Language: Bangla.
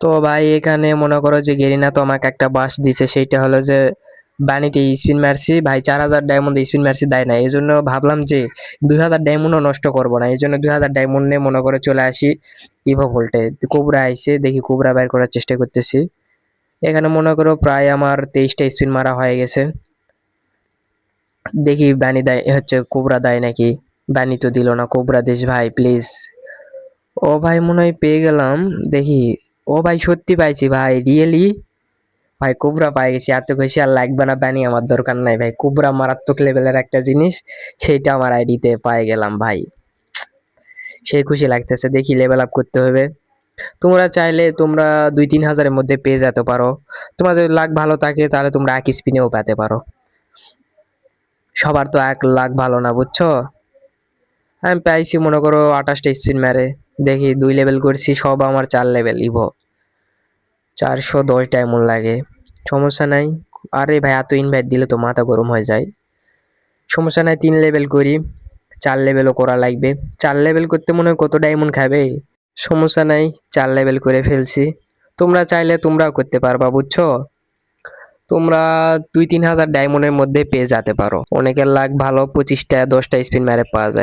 তো ভাই, এখানে মনে করো যে গেরিনা তো আমাকে একটা বাস দিছে, সেইটা হলো যে বানিতে স্পিন মারছি। ভাই, চার হাজার ডায়মন্ড স্পিন মারছি, দেয় না এই জন্য ভাবলাম যে দুই হাজার ডায়মন্ডও নষ্ট করব না। এই জন্য দুই হাজার ডায়মন্ড নিয়ে মনে করে চলে আসি ইভো ভোল্টে কোবরা আইসে দেখি কোবরা বের করার চেষ্টা করতেছি। এখানে মনে করো প্রায় আমার তেইশটা স্পিন মারা হয়ে গেছে। দেখি বানি দেয়, হচ্ছে কোবরা দেয় নাকি? বানি তো দিল না, কোবরা দেশ ভাই প্লিজ ও ভাই, মনে হয় পেয়ে গেলাম। দেখি ও ভাই, সত্যি পাইছি ভাই রিয়েলি ভাই, কোবরা পাই গেছি, এত বেশি আর লাগবে না বানি আমার দরকার নাই ভাই। কোবরা মারাত্মক লেভেলের একটা জিনিস সেইটা আমার আইডিতে পাই গেলাম ভাই। সেই খুশি লাগতেছে, দেখি লেভেল আপ করতে হবে। তোমরা চাইলে তোমরা দুই তিন হাজারের মধ্যে পেয়ে যেতে পারো। তোমাদের লাখ ভালো থাকে, তাহলে তোমরা এক স্পিনেও পেতে পারো। সবার তো এক লাখ ভালো না, বুঝছ? আমি পাইছি, মনে করো, আঠাশটা স্পিন মেরে। দেখি দুই লেভেল করছি, সব আমার চার লেভেল ইভো। চারশো দশ ডায়মন্ড লাগে। সমস্যা নাই। আরে ভাই, এত ইনভাইট দিলে তো মাথা গরম হয়ে যায়। সমস্যা নাই, তিন লেভেল করি। চার লেভেলও করা লাগবে। চার লেভেল করতে মনে হয় কত ডায়মন্ড খাবে? সমস্যা নাই, চার লেভেল করে ফেলছি। তোমরা চাইলে তোমরাও করতে পারবা, বুঝছ? তোমরা দুই তিন হাজার ডায়মন্ডের মধ্যে পেয়ে যেতে পারো। অনেকের লাখ ভালো, পঁচিশটা, দশটা স্পিন মেরে পাওয়া যায়।